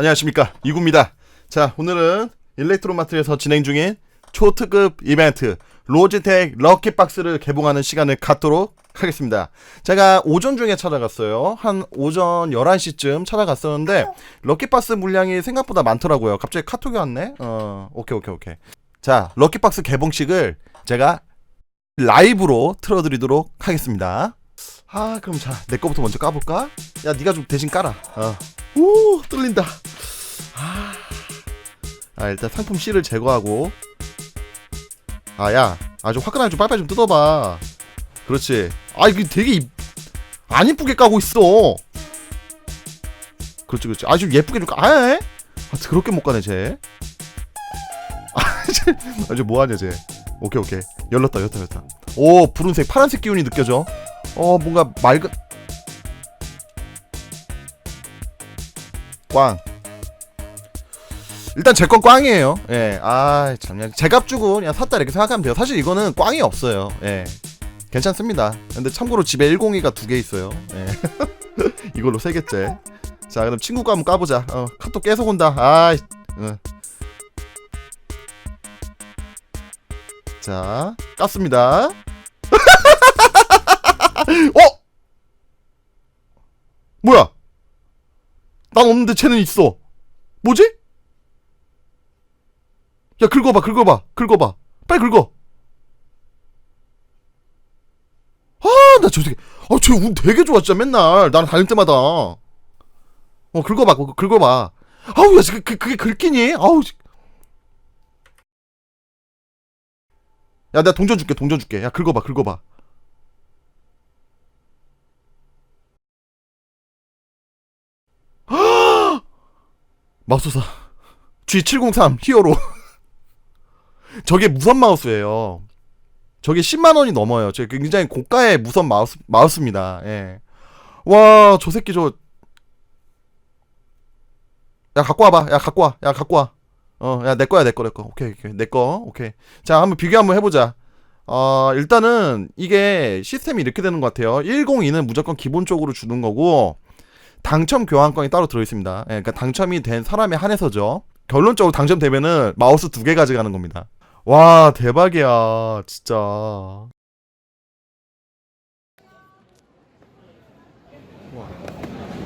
안녕하십니까 이구입니다. 자 오늘은 일렉트로마트에서 진행 중인 초특급 이벤트 로지텍 럭키박스를 개봉하는 시간을 갖도록 하겠습니다. 제가 오전 중에 찾아갔어요. 한 오전 11시쯤 찾아갔었는데 럭키박스 물량이 생각보다 많더라고요. 갑자기 카톡이 왔네. 어 오케이 오케이 오케이. 자 럭키박스 개봉식을 제가 라이브로 틀어 드리도록 하겠습니다. 아 그럼 자 내 거부터 먼저 까볼까? 야 네가 좀 대신 깔아. 어. 오 뚫린다. 아, 아 일단 상품 C를 제거하고. 아야 아주 화끈하게 좀 빨리빨리 좀 뜯어봐. 그렇지. 아 이게 되게 이- 안 이쁘게 까고 있어. 그렇지 그렇지. 아주 예쁘게 좀 까. 아, 에? 아 그렇게 못 까네 쟤. 아쟤 아주 뭐하냐 쟤. 오케이 오케이 열렸다 열렸다 열렸다. 오 푸른색 파란색 기운이 느껴져. 어 뭔가 맑은 꽝 일단 제 건 꽝이에요. 예 아참. 그냥 제값 주고 그냥 샀다 이렇게 생각하면 돼요. 사실 이거는 꽝이 없어요. 예. 괜찮습니다. 근데 참고로 집에 102가 두 개 있어요. 예. 이걸로 세 개째. 자 그럼 친구 거 한번 까보자. 어 카톡 계속 온다. 아이. 어. 자 깠습니다. 어? 뭐야? 난 없는데 쟤는 있어. 뭐지? 야, 긁어봐, 긁어봐, 긁어봐. 빨리 긁어. 아, 나 저 새끼. 아, 쟤운 되게 진짜 맨날. 나랑 다닐 때마다. 어, 긁어봐, 그거 긁어봐. 아우, 야, 그, 그, 그게 긁히니? 아우. 씨. 야, 내가 동전 줄게, 동전 줄게. 야, 긁어봐, 긁어봐. 마우스사 G703 히어로 저게 무선 마우스예요. 저게 10만 원이 넘어요. 저게 굉장히 고가의 무선 마우스, 마우스입니다. 예. 와 저 새끼 저 야 갖고 와봐. 야 갖고 와 야 갖고 와 어 야 내 거야 내 거 내 거. 오케이 오케이. 내 거. 오케이. 자 한번 비교 한번 해보자. 어 일단은 이게 시스템이 이렇게 되는 것 같아요. 102는 무조건 기본적으로 주는 거고 당첨 교환권이 따로 들어있습니다. 예, 그러니까 당첨이 된 사람에 한해서죠. 결론적으로 당첨되면은 마우스 두 개 가져가는 겁니다. 와 대박이야 진짜. 와.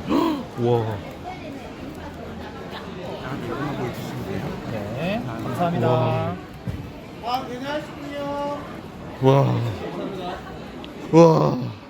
네, 감사합니다. 와. 와.